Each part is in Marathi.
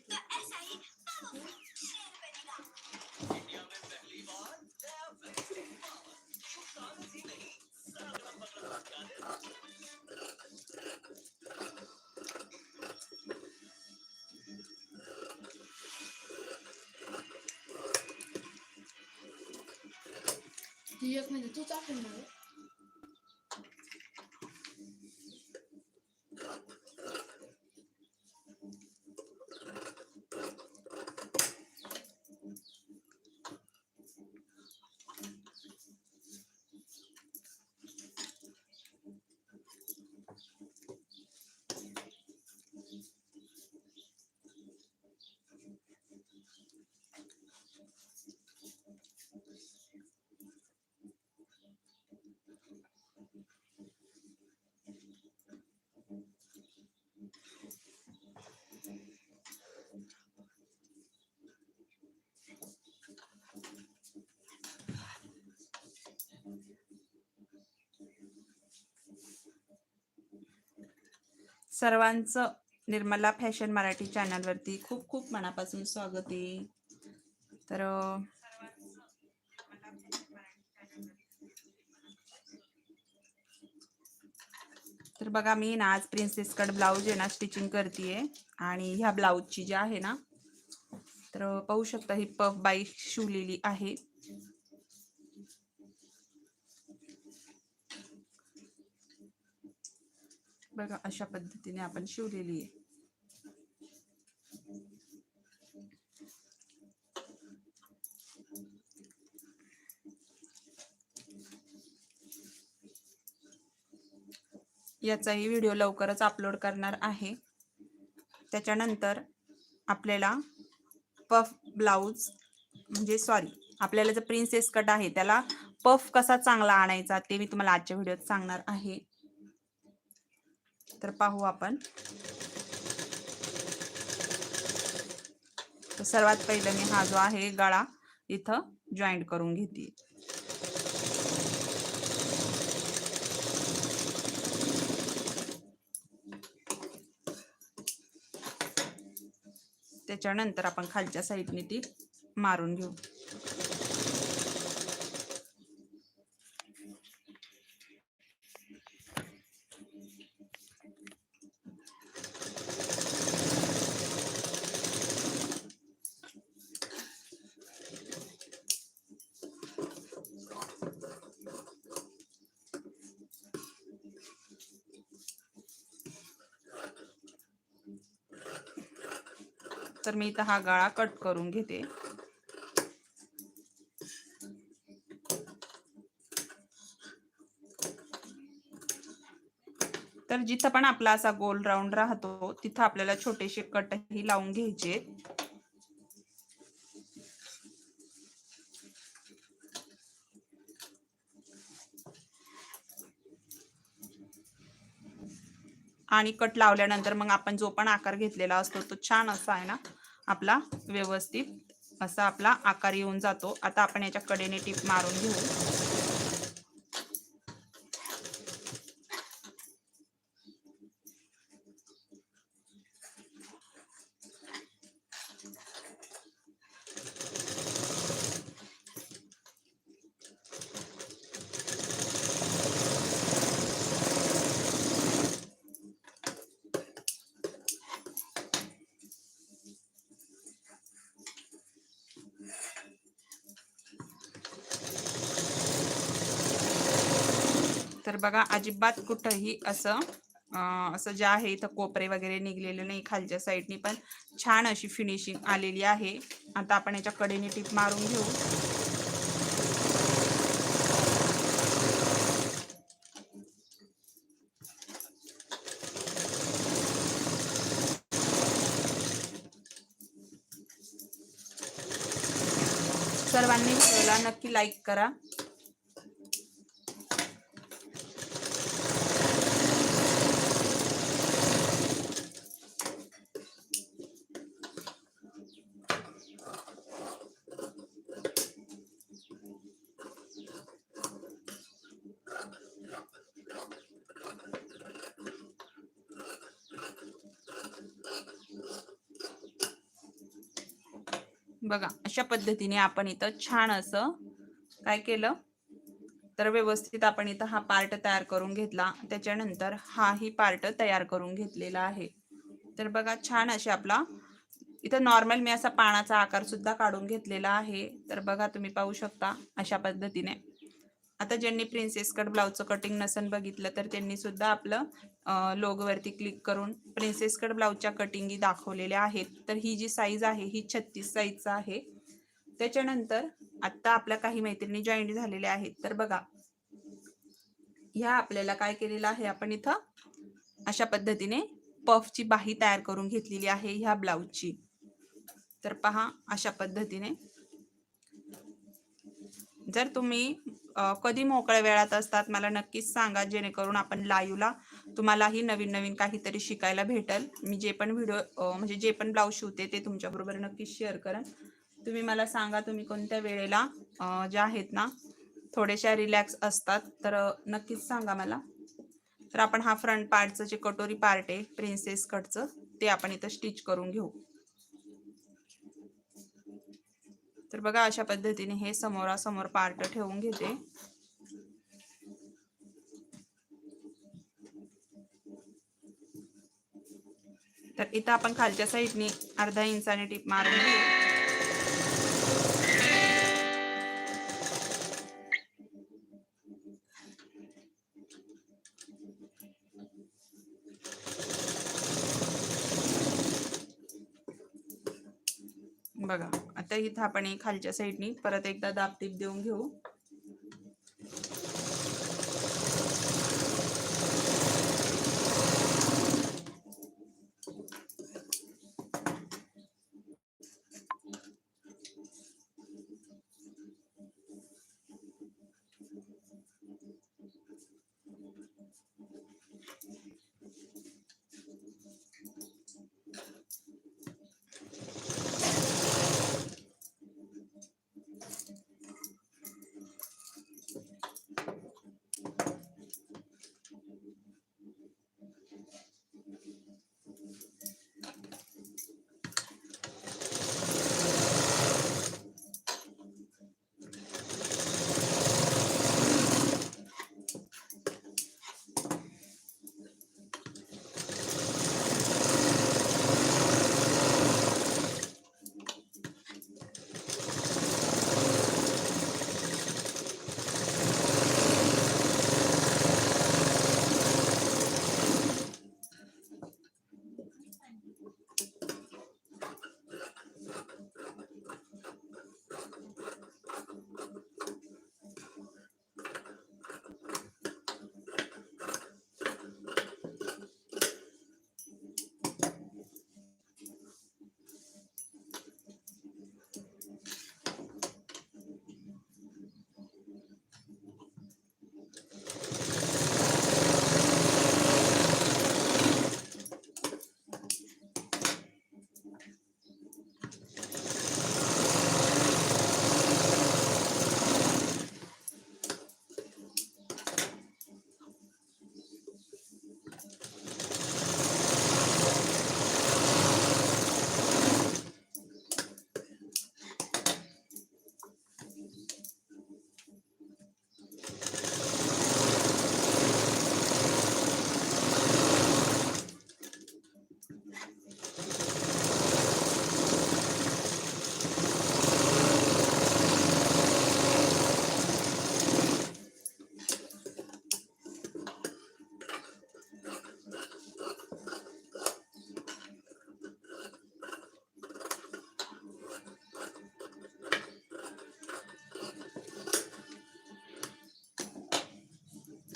तो ऐसा ही powerful शेर बनेगा ती एक म्हणजे तूच आठवण ना रे. सर्वांचं निर्मला फॅशन मराठी चॅनलवरती खूप खूप मनापासून स्वागत आहे. तर तर बघा मी ना आज प्रिन्सेस कट ब्लाऊज आहे ना स्टिचिंग करते आणि ह्या ब्लाऊजची जी आहे ना तर पाहू शकता ही पफ बाई शिवलेली आहे. बघा अशा पद्धतीने आपण शिवलेली आहे. याचाही व्हिडिओ लवकरच अपलोड करणार आहे. त्याच्यानंतर आपल्याला पफ ब्लाऊज म्हणजे सॉरी आपल्याला जो प्रिन्सेस कट आहे त्याला पफ कसा चांगला आणायचा ते मी तुम्हाला आजच्या व्हिडिओत सांगणार आहे. तर पाहू आपण. तर सर्वात पहिलं मी हा जो आहे गळा इथं जॉईंट करून घेते. त्याच्यानंतर आपण खालच्या साईडने ती मारून घेऊ. तर मी इथं हा गळा कट करून घेते. तर जिथं पण आपला असा गोल राऊंड राहतो तिथं आपल्याला छोटेसे कटही लावून घ्यायचे. आणि कट लावल्यानंतर मग आपण जो पण आकार घेतलेला असतो तो छान असा आहे ना आपला व्यवस्थित असा आपला आकार येऊन जातो. आता आपण याच्या कडेने टीप मारून घेऊ. तर बघा अजिबात कुठंही असं असं जे आहे इथं कोपरे वगैरे निघलेले नाही खालच्या साईडनी पण छान अशी फिनिशिंग आलेली आहे. आता आपण याच्या कडेने टीप मारून घेऊ. सर्वांनी व्हिडिओला नक्की लाईक करा. बघा अशा पद्धतीने आपण इथं छान असं काय केलं? तर व्यवस्थित आपण इथं हा पार्ट तयार करून घेतला. त्याच्यानंतर हाही पार्ट तयार करून घेतलेला आहे. तर बघा छान असे आपला इथं नॉर्मल मी असा पानाचा आकार सुद्धा काढून घेतलेला आहे. तर बघा तुम्ही पाहू शकता अशा पद्धतीने. आता ज्यांनी प्रिन्सेस कट ब्लाऊजचं कटिंग नसन बघितलं तर त्यांनी सुद्धा आपलं लोगवरती क्लिक करून प्रिन्सेस कट ब्लाऊजच्या कटिंगी दाखवलेल्या आहेत. तर ही जी साईज आहे ही छत्तीस साईजचा आहे. त्याच्यानंतर आत्ता आपल्या काही मैत्रिणी जॉईंट झालेल्या आहेत. तर बघा ह्या आपल्याला काय केलेलं आहे आपण इथं अशा पद्धतीने पफची बाही तयार करून घेतलेली आहे ह्या ब्लाऊजची तर पहा अशा पद्धतीने. जर तुम्ही कधी मोकळ्या वेळात असतात? मला नक्कीच सांगा जेणेकरून आपण लाईव्हला तुम्हालाही नवीन नवीन काहीतरी शिकायला भेटल. मी जे पण व्हिडिओ म्हणजे जे पण ब्लाऊज शिवते ते तुमच्याबरोबर नक्कीच शेअर करेन. तुम्ही मला सांगा तुम्ही कोणत्या वेळेला ज्या आहेत ना थोड्याशा रिलॅक्स असतात? तर नक्कीच सांगा मला. तर आपण हा फ्रंट पार्टचं जे कटोरी पार्ट आहे प्रिन्सेस कटचं ते आपण इथं स्टिच करून घेऊ. तर बघा अशा पद्धतीने हे समोरासमोर पार्ट ठेवून घेते. तर इथं आपण खालच्या साईडने अर्धा इंचाने टीप मारून घेऊ. बघा आता इथं आपण खालच्या साईडनी परत एकदा दाबटीप देऊन घेऊ.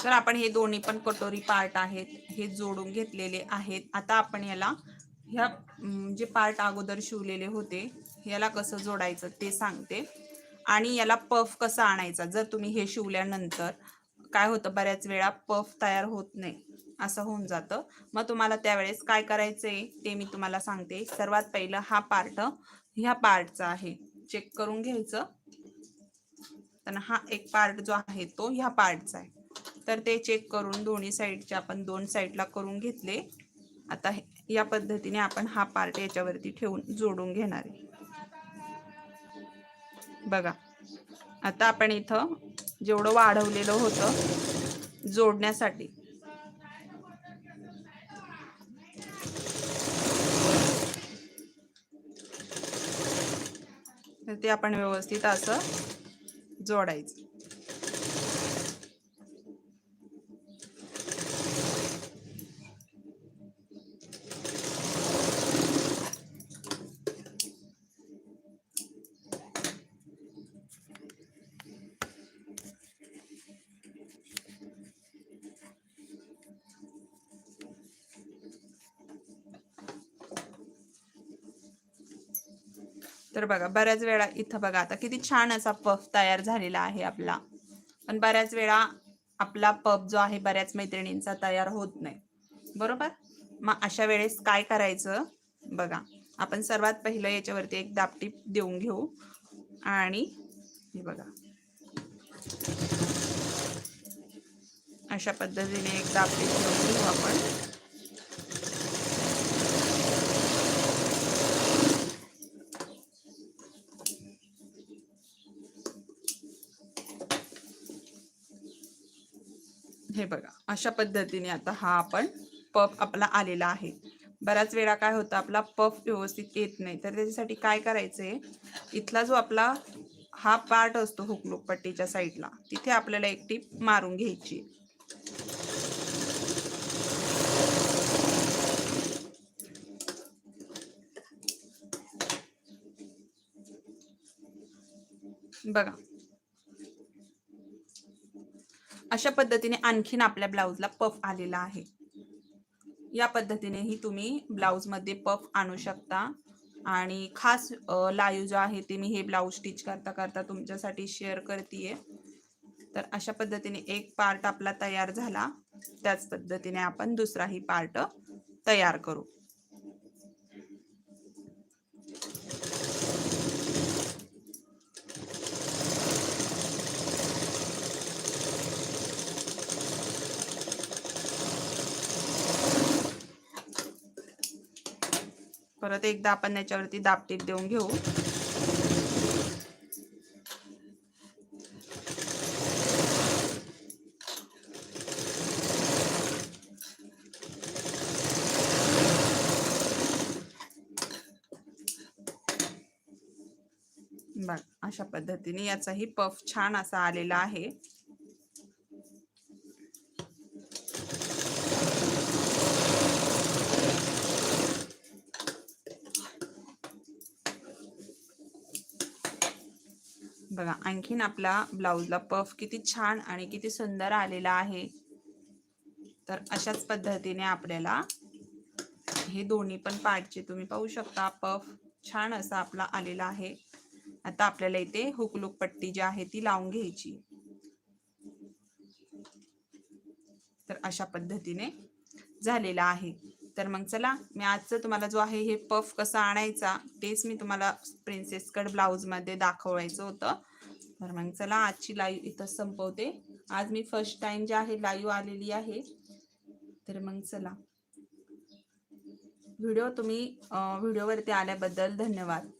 तर आपण हे दोन्ही पण कटोरी पार्ट आहेत हे जोडून घेतलेले आहेत. आता आपण याला ह्या जे पार्ट अगोदर शिवलेले होते याला कसं जोडायचं ते सांगते. आणि याला पफ कसा आणायचा जर तुम्ही हे शिवल्यानंतर काय होतं बऱ्याच वेळा पफ तयार होत नाही असं होऊन जातं. मग तुम्हाला त्यावेळेस काय करायचंय ते मी तुम्हाला सांगते. सर्वात पहिलं हा पार्ट ह्या पार्टचा आहे. चेक करून घ्यायचं. तर हा एक पार्ट जो आहे तो ह्या पार्टचा आहे. तर ते चेक करून दोन्ही साईडचे आपण दोन साईडला करून घेतले. आता हे- या पद्धतीने आपण हा पार्ट याच्यावरती ठेवून जोडून घेणार आहे. बघा आता आपण इथं जेवढं वाढवलेलं होतं जोडण्यासाठी तर ते आपण व्यवस्थित असं जोडायचं. तर बघा बऱ्याच वेळा इथं बघा आता किती छान असा पफ तयार झालेला आहे आपला. पण बऱ्याच वेळा आपला पफ जो आहे बऱ्याच मैत्रिणींचा तयार होत नाही. बरोबर? मग अशा वेळेस काय करायचं? बघा आपण सर्वात पहिलं याच्यावरती एक दापटीप देऊन घेऊ. आणि हे बघा. अशा पद्धतीने एक दापटीप देऊन घेऊ आपण. हे बघा अशा पद्धतीने आता हा आपण पफ आपला आलेला आहे. बऱ्याच वेळा काय होतं आपला पफ व्यवस्थित येत नाही. तर त्याच्यासाठी काय करायचं आहे इथला जो आपला हा पार्ट असतो हुकलूक पट्टीच्या साईडला तिथे आपल्याला एक टीप मारून घ्यायची. बघा अशा पद्धतीने आणखीन आपल्या ब्लाऊजला पफ आलेला आहे. या पद्धतीनेही तुम्ही ब्लाऊजमध्ये पफ आणू शकता. आणि खास लाईव जो आहे ते मी हे ब्लाऊज स्टिच करता करता तुमच्यासाठी शेअर करते तर अशा पद्धतीने एक पार्ट आपला तयार झाला. त्याच पद्धतीने आपण दुसराही पार्ट तयार करू. परत एकदा आपण याच्यावरती दाबटीप देऊन घेऊ. बघ अशा पद्धतीने याचाही पफ छान असा आलेला आहे बघा आणखीन आपला ब्लाऊजला पफ किती छान आणि किती सुंदर आलेला आहे. तर अशाच पद्धतीने आपल्याला हे दोन्ही पण पार्टचे तुम्ही पाहू शकता. पफ छान असा आपला आलेला आहे. आता आपल्याला इथे हुकलूक पट्टी जी आहे ती लावून घ्यायची. तर अशा पद्धतीने झालेला आहे. तर मग चला मी आजचं तुम्हाला जो आहे हे पफ कसा आणायचा तेच मी तुम्हाला प्रिन्सेस कट ब्लाऊजमध्ये दाखवायचं होतं. तर मग चला आजची लाईव्ह इथं संपवते. आज मी फर्स्ट टाइम जे आहे लाईव्ह आलेली आहे. तर मग चला. व्हिडिओ तुम्ही व्हिडिओवरती आल्याबद्दल धन्यवाद.